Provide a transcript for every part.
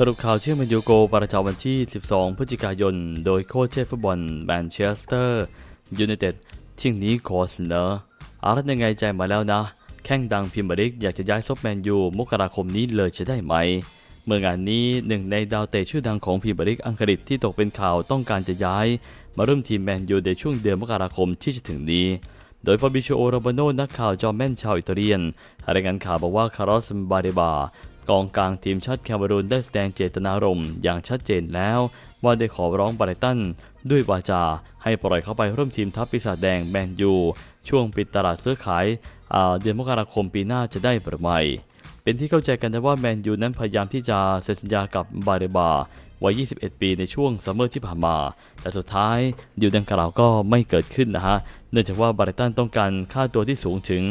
สรุปข่าวเชื่อมแมนยูโกประจำวันที่ 12 พฤศจิกายน โดยโค้ชเชฟฟุตบอลแมนเชสเตอร์ยูไนเต็ดเที่ยงนี้ขอเสนออารัตยังไงใจมาแล้วนะ แข้งดังพิมบริกอยากจะย้ายซบแมนยูมกราคมนี้เลยจะได้ไหม เมื่องานนี้หนึ่งในดาวเตะชื่อดังของพิมบริกอังกฤษที่ตกเป็นข่าวต้องการจะย้าย มาร่วมทีมแมนยูในช่วงเดือนมกราคมที่จะถึงนี้โดยฟาบิโชโอโรบาโนนักข่าวจอมแม่นชาวอิตาเลียนรายงานข่าวบอกว่าคาร์ลสบาเดบา กองกลางทีมชาติแคนารูนได้แสดงเจตนารมณ์อย่างชัดเจนแล้ว ว่าได้ขอร้องไบรตันด้วยวาจา ให้ปล่อยเข้าไปร่วมทีมทัพปีศาจแดงแมนยู ช่วงปิดตลาดซื้อขายาเดือนมกราคมปีหน้าจะได้หรือไม่เป็นที่เข้าใจกันนะว่าแมนยูนั้นพยายามที่จะเซ็นสัญญากับบาเรบาวัย 21 ปีในช่วงซัมเมอร์ที่ผ่านมา แต่สุดท้ายดีลดังกล่าวก็ไม่เกิดขึ้นนะฮะ เนื่องจากว่าบาร์เรตันต้องการค่าตัวที่สูงถึง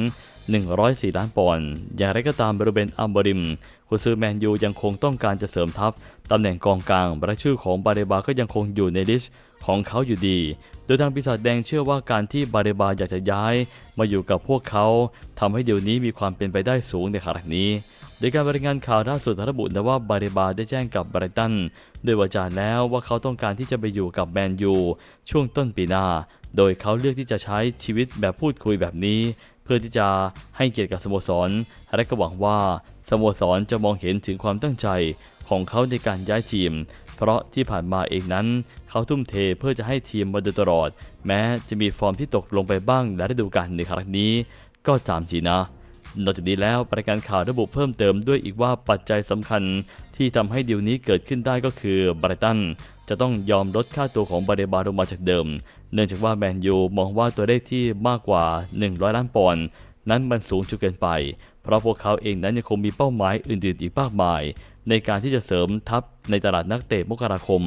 104 ล้านปอนด์ อย่างไรก็ตามบริเวณอัมบริม คุณซื้อแมนยูยังคงต้องการจะเสริมทัพตำแหน่งกองกลางรายชื่อของบาเรบาก็ยังคงอยู่ในลิสต์ของเขาอยู่ดี โดยทางปีศาจแดงเชื่อว่าการที่บาเรบาอยากจะย้าย มาอยู่กับพวกเขาทำให้เดี๋ยวนี้มีความเป็นไปได้สูงในขณะนี้โดยการรายงานข่าวล่าสุดระบุนะว่าบาเรบาได้แจ้งกับไบรตันด้วยวาจาแล้วว่าเขาต้องการที่จะไปอยู่กับแมนยูช่วงต้นปีหน้า โดยเขาเลือกที่จะใช้ชีวิตแบบพูดคุยแบบนี้ เพื่อที่จะให้เกียรติกับสโมสร และก็หวังว่า สโมสรจะมองเห็นถึงความตั้งใจของเขาในการย้ายทีม เพราะที่ผ่านมาเองนั้น เขาทุ่มเทเพื่อจะให้ทีมมาโดยตลอด แม้จะมีฟอร์มที่ตกลงไปบ้างในฤดูกาลในครั้งนี้ ก็ตามจีนะนอกจากนี้แล้วรายการข่าวระบุเพิ่มเติมด้วยอีกว่าปัจจัยสำคัญที่ทำให้ดีลนี้เกิดขึ้นได้ก็คือบรตันจะต้องยอมลดค่าตัวของบาเดบาลงมาจากเดิม เนื่องจากว่าแมนยูมองว่าตัวเลขที่มากกว่า 100 ล้านปอนด์ นั้นมันสูงจนเกินไป เพราะพวกเขาเองนั้นยังคงมีเป้าหมายอื่นๆอีกมากมาย ในการที่จะเสริมทัพในตลาดนักเตะมกราคม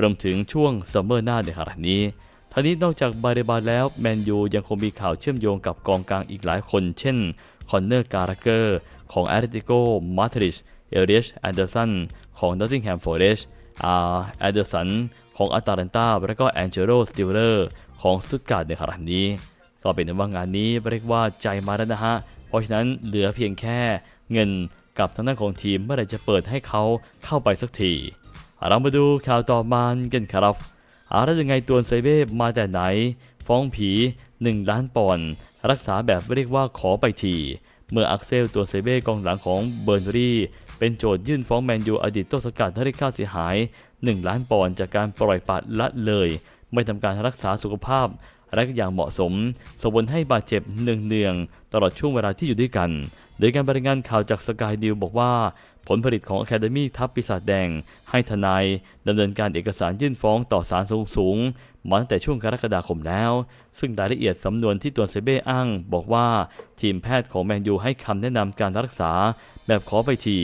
รวมถึงช่วงซัมเมอร์หน้าในขณะนี้ทั้งนี้นอกจากบาเดบาแล้วแมนยูยังคงมีข่าวเชื่อมโยงกับกองกลางอีกหลายคน เช่น คอนเนอร์การ์เกอร์ ของแอตเลติโกมาดริดเอเรียชแอนเดอร์สันของนอตติงแฮมฟอร์เรสอาร์แอนเดอร์สันของอาตาลันตาและก็แองเจโรสติลเลอร์ของสตุตการ์ดในขณะนี้ ก็เป็นว่างานนี้เรียกว่าใจมาแล้วนะฮะ เพราะฉะนั้นเหลือเพียงแค่เงินกับทางด้านของทีมเมื่อไหร่จะเปิดให้เขาเข้าไปสักที เรามาดูข่าวต่อมากันครับอาแล้วยังไงตัวเซเบ้มาแต่ไหน ฟ้องผี 1 ล้านปอนด์รักษาแบบเรียกว่าขอไปทีเมื่ออักเซลตัวเซเบ้กองหลังของเบอร์นรีเป็นโจทยื่นฟ้องแมนยูอดีตต้นสังกัดที่ได้ค่าเสียหาย 1 ล้านปอนด์จากการปล่อยปละละเลย ไม่ทำการรักษาสุขภาพ และอย่างเหมาะสมส่งผลให้บาดเจ็บเนืองๆตลอดช่วงเวลาที่อยู่ด้วยกัน โดยการรายงานข่าวจากสกายดิวบอกว่าผลผลิตของ Academy ทัพปีศาจแดง ให้ทนายดำเนินการเอกสารยื่นฟ้องต่อศาลสูงสูงมาตั้งแต่ช่วงกรกฎาคมแล้ว ซึ่งรายละเอียดสำนวนที่ตัวเซเบ้อ้าง บอกว่าทีมแพทย์ของแมนยูให้คำแนะนำการรักษา แบบขอไปที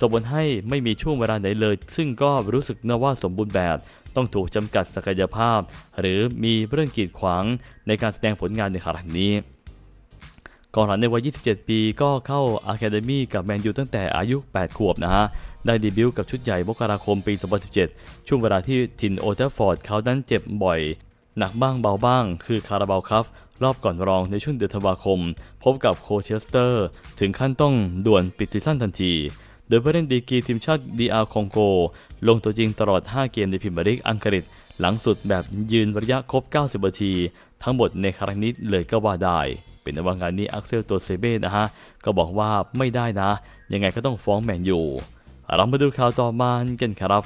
ส่งผลให้ไม่มีช่วงเวลาไหนเลย ซึ่งก็รู้สึกนะว่าสมบูรณ์แบบ ต้องถูกจำกัดศักยภาพ หรือมีเรื่องกีดขวางในการแสดงผลงานในขณะนี้กองหลังในวัย 27 ปีก็เข้าอะคาเดมี่กับแมนยูตั้งแต่อายุ 8 ขวบนะฮะ ได้เดบิวต์กับชุดใหญ่มกราคมปี 2017 ช่วงเวลาที่ทินโอเทฟอร์ดเขานั้นเจ็บบ่อย หนักบ้างเบาบ้าง คือคาราบาวคัฟรอบก่อนรองในช่วงเดือนธันวาคม พบกับโคเชสเตอร์ ถึงขั้นต้องด่วนปิดซีซั่นทันที โดยผู้เล่นดีกีทีมชาติดีอาร์คองโก ลงตัวจริงตลอด 5 เกมในพรีเมียร์ลีกอังกฤษ หลังสุดแบบยืนระยะครบ 90 นาที ทั้งหมดในครั้งนี้เลยก็ว่าได้ เป็นว่างานนี้อักเซลตัวเซเบ้นะฮะ ก็บอกว่าไม่ได้นะ ยังไงก็ต้องฟ้องแมนยูเรามาดูข่าวต่อมากันครับ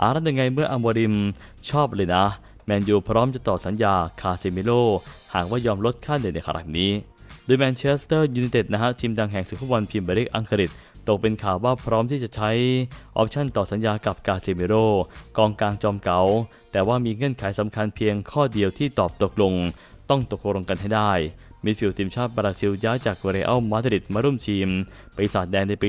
อารันยังไงเมื่ออัมวาริมชอบเลยนะ แมนยูพร้อมจะต่อสัญญาคาเซมิโลหากว่ายอมลดค่าเหนื่อยในครั้งนี้โดยแมนเชสเตอร์ยูไนเต็ดนะฮะทีมดังแห่งศึกฟุตบอลพรีเมียร์ลีกอังกฤษ ตกเป็นข่าวว่าพร้อมที่จะใช้ออปชั่นต่อสัญญากับกาเซมิโรกองกลางจอมเก๋าแต่ว่ามีเงื่อนไขสำคัญเพียงข้อเดียวที่ตอบตกลง ต้องตกลงกันให้ได้มิดฟิลด์ทีมชาติบราซิลย้ายจากเรอัลมาดริดมาร่วมทีมไปีศาจแดงในปี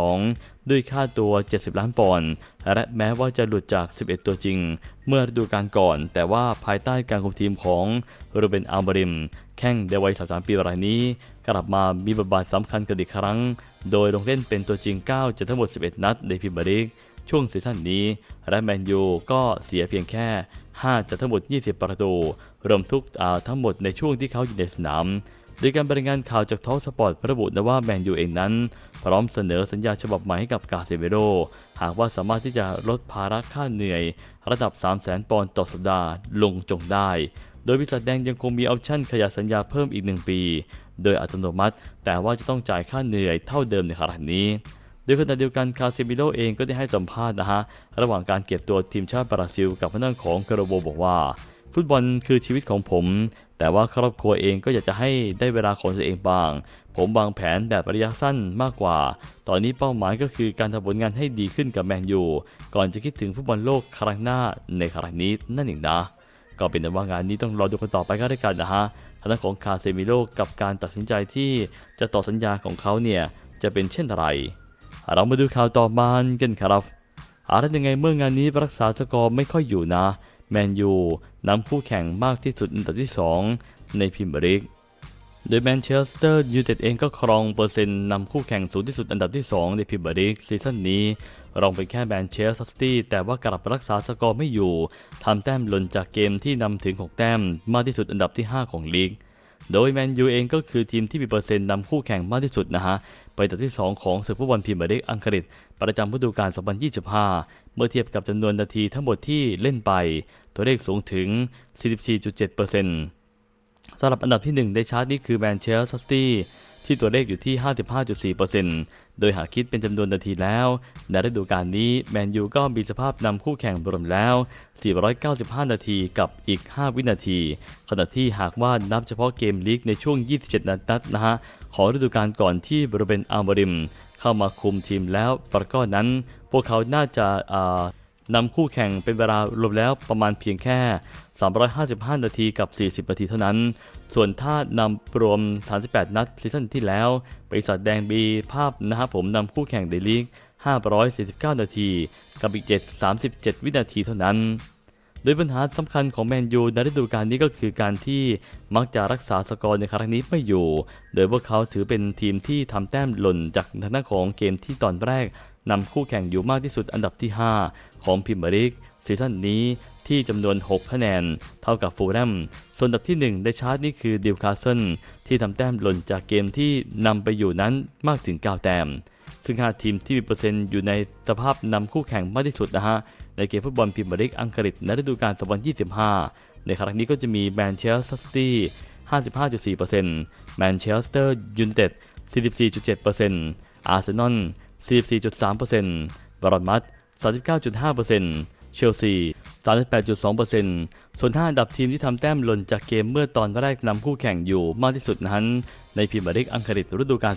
2022 ด้วยค่าตัว 70 ล้านปอนด์และแม้ว่าจะหลุดจาก 11 ตัวจริง เมื่อฤดูกาลก่อน แต่ว่าภายใต้การคุมทีมของโรเบนอัลบริม แข้งเดวัย33ปีรายนี้ กลับมามีบทบาทสำคัญกันอีกครั้ง โดยลงเล่นเป็นตัวจริง 9 จากทั้งหมด 11 นัดในพรีเมียร์ลีกช่วงซีซั่นนี้ และแมนยูก็เสียเพียงแค่ 5 จากทั้งหมด 20 ประตู รวมทุกอ่าทั้งหมดในช่วงที่เขาอยู่ในสนามโดยการบรรยายงานข่าวจากท็อ l สปอร์ตระบุนะว่าแมนยูเองนั้น พร้อมเสนอสัญญาฉบับใหม่ให้กับกาเซเวโรหากว่าสามารถที่จะลดภาระค่าเหนื่อย ระดับ 3 0 0แสนปอนด์ต่อสัปดาห์ลงจงได้ โดยบริษัทแดงยังคงมีออปชั่นขยายสัญญาเพิ่มอีก 1 ปี โดยอัตโนมัติ แต่ว่าจะต้องจ่ายค่าเหนื่อยเท่าเดิมในขณะนี้โดยขณะเดียวกันคาเซมิโลเองก็ได้ให้สัมภาษณ์นะฮะ ระหว่างการเก็บตัวทีมชาติบราซิล กับพนักของเกโรโบบอกว่า ฟุตบอลคือชีวิตของผม แต่ว่าครอบครัวเองก็อยากจะให้ได้เวลาของตัวเองบ้าง ผมวางแผนแบบระยะสั้นมากกว่า ตอนนี้เป้าหมายก็คือการทำผลงานให้ดีขึ้นกับแมนยูก่อนจะคิดถึงฟุตบอลโลกครั้งหน้าในครั้งนี้นั่นเองนะ ก็เป็นแต่ว่างานนี้ต้องรอดูกันต่อไปก็ได้กันนะฮะทางด้านของคาเซมิโลกับการตัดสินใจที่จะต่อสัญญาของเขาเนี่ยจะเป็นเช่นไร เรามาดูข่าวต่อมากันครับอาร์ยังไงเมื่องานนี้รักษาสกอร์ไม่ค่อยอยู่นะ แมนยูนำคู่แข่งมากที่สุดอันดับที่ 2 ในพรีเมียร์ลีก โดยแมนเชสเตอร์ยูไนเต็ดเองก็ครองเปอร์เซ็นต์นำคู่แข่งสูงที่สุดอันดับที่ 2 ในพรีเมียร์ลีกซีซั่นนี้ รองเป็นแค่แมนเชสเตอร์ซิตี้แต่ว่ากลับรักษาสกอร์ไม่อยู่ทำแต้มหล่นจากเกมที่นำถึง 6 แต้มมากที่สุดอันดับที่ 5 ของลีก โดยแมนยูเองก็คือทีมที่มีเปอร์เซ็นต์นำคู่แข่งมากที่สุดนะฮะไปอันดับที่ 2 ของศึกฟุตบอลพรีเมียร์ลีกอังกฤษ ประจำฤดูกาล 2025 เมื่อเทียบกับจำนวนนาทีทั้งหมดที่เล่นไป ตัวเลขสูงถึง 44.7% สำหรับอันดับที่ 1 ในชาร์ตนี้คือแมนเชสเตอร์ซิตี้ที่ตัวเลขอยู่ที่ 55.4%โดยหากคิดเป็นจำนวนนาทีแล้ว ในฤดูกาลนี้แมนยูก็มีสภาพนำคู่แข่งรวมแล้ว 495 นาทีกับอีก 5 วินาที ขณะที่หากว่านับเฉพาะเกมลีกในช่วง 27 นัดนะฮะ ของฤดูกาลก่อนที่บริเวณอาร์มริม เข้ามาคุมทีมแล้วประก็นั้น พวกเขาน่าจะอ่า นำคู่แข่งเป็นเวลารวมแล้วประมาณเพียงแค่ 355 นาทีกับ 40 นาทีเท่านั้น ส่วนถ้านำรวม 38 นัดซีซั่นที่แล้วบริษัทแดงบีภาพนะครับผมนำคู่แข่งในลีก549 นาที กับอีก 7 37 วินาทีเท่านั้น โดยปัญหาสำคัญของแมนยูในฤดูกาลนี้ก็คือการที่มักจะรักษาสกอร์ในครั้งนี้ไม่อยู่ โดยพวกเขาถือเป็นทีมที่ทำแต้มหล่นจากทางด้านของเกมที่ตอนแรกนำคู่แข่งอยู่มากที่สุดอันดับที่ 5 ของพรีเมียร์ลีกซีซั่นนี้ที่จำนวน 6 คะแนน เท่ากับฟูลแลมส่วนอันดับที่1ในชาร์ตนี้คือดิวคาสเซิลที่ทำแต้มหล่นจากเกมที่นำไปอยู่นั้นมากถึง 9 แต้ม ซึ่ง 5 ทีมที่มีเปอร์เซ็นต์อยู่ในสภาพนำคู่แข่งมากที่สุดนะฮะ ในเกมฟุตบอลพรีเมียร์ลีกอังกฤษในฤดูกาล2025 ในครั้งนี้ก็จะมีแมนเชสเตอร์ซิตี้ 55.4%แมนเชสเตอร์ยูไนเต็ด 44.7%อาร์เซนอล 44.3%บรอนมัด 39.5%เชลซี 38.2%ส่วน5อันดับทีมที่ทำแต้มหล่นจากเกมเมื่อตอนแรกนำคู่แข่งอยู่มากที่สุดนั้น ในพรีเมียร์ลีกอังกฤษฤดูกาล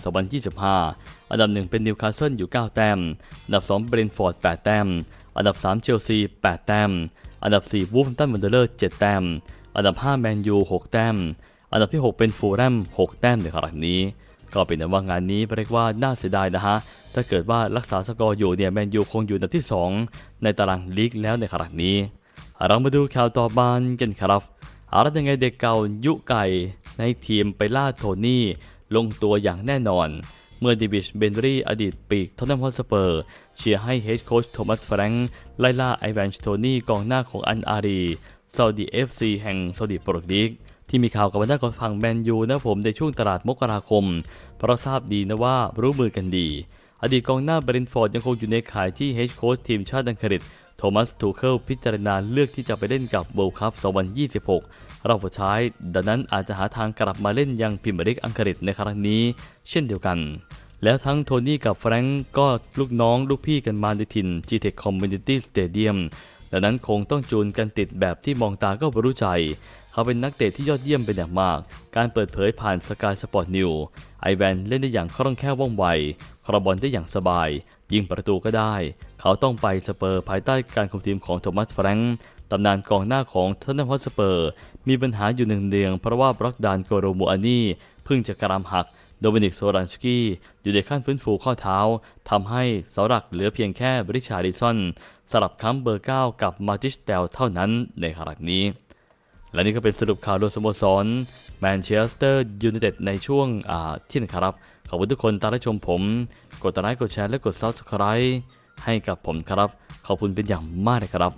2025 อันดับ 1 เป็นนิวคาสเซิลอยู่ 9 แต้ม อันดับ 2 เบรนฟอร์ด 8 แต้ม อันดับ 3 เชลซี 8 แต้ม อันดับ 4 วูฟแฮมตันวันเดอร์ 7 แต้ม อันดับ 5 แมนยู 6 แต้ม อันดับที่ 6 เป็นฟูลแลม 6 แต้มในครั้งนี้ ก็เป็นนั้นว่างานนี้เรียกว่าน่าเสียดายนะฮะ ถ้าเกิดว่ารักษาสกอร์อยู่เนี่ยแมนยูคงอยู่อันดับที่ 2 ในตารางลีกแล้วในครั้งนี้ เรามาดูข่าวต่อมากันครับอารัยังไงเด็กเก่ายุไก่ในทีมไปล่าโทนี่ลงตัวอย่างแน่นอน เมื่อดิวิชเบนรี่อดีตปีกทอตแนมฮอสเปอร์ เชียร์ให้เฮดโค้ชโทมัสแฟรงค์ไล่ล่าไอแวนช์โทนี่กองหน้าของอันอารีซาอุดีเอฟซีแห่งซาอุดีโปรลีกที่มีข่าวกับวันด้านของฝั่งแมนยูนะผมในช่วงตลาดมกราคม เพราะทราบดีนะว่ารู้มือกันดี อดีตกองหน้าเบรนฟอร์ดยังคงอยู่ในข่ายที่เฮดโค้ชทีมชาติอังกฤษโทมัสทูเคิลพิจารณาเลือกที่จะไปเล่นกับเวิลด์คัพ2026 รอบสุดท้าย ดังนั้นอาจจะหาทางกลับมาเล่นยังพรีเมียร์ลีกอังกฤษในครั้งนี้ เช่นเดียวกัน แล้วทั้งโทนี่กับแฟรงก์ก็ลูกน้องลูกพี่กันมาในถิ่น G-Tech Community Stadium ดังนั้นคงต้องจูนกันติดแบบที่มองตาก็รู้ใจ เขาเป็นนักเตะที่ยอดเยี่ยมเป็นอย่างมาก การเปิดเผยผ่านสกายสปอร์ตนิวไอแวนเล่นได้อย่างคล่องแคล่วว่องไวครอบอลได้อย่างสบาย ยิงประตูก็ได้ เขาต้องไปสเปอร์ภายใต้การคุมทีมของโทมัสแฟรงค์ตำนานกองหน้าของเทนนัมฮอตสเปอร์ มีปัญหาอยู่หนึ่งเดืองเพราะว่าบล็อกดานโกโรมูอานีเพิ่งจะกรามหักโดมินิกโซรันสกี้อยู่ในขั้นฟื้นฟูข้อเท้าทำให้เสาหลักเหลือเพียงแค่บริชาร์ดิสันสลับค้ำเบอร์ 9 กับมาติสเตลเท่านั้นในขณะนี้ และนี่ก็เป็นสรุปข่าวโดยสโมสรแมนเชสเตอร์ยูไนเต็ดในช่วงอ่าเที่ยงครับ ขอบคุณทุกคนตามรับชมผมกดไลค์กดแชร์และกดซับสไครต์ให้กับผมครับ ขอบคุณเป็นอย่างมากเลยครับ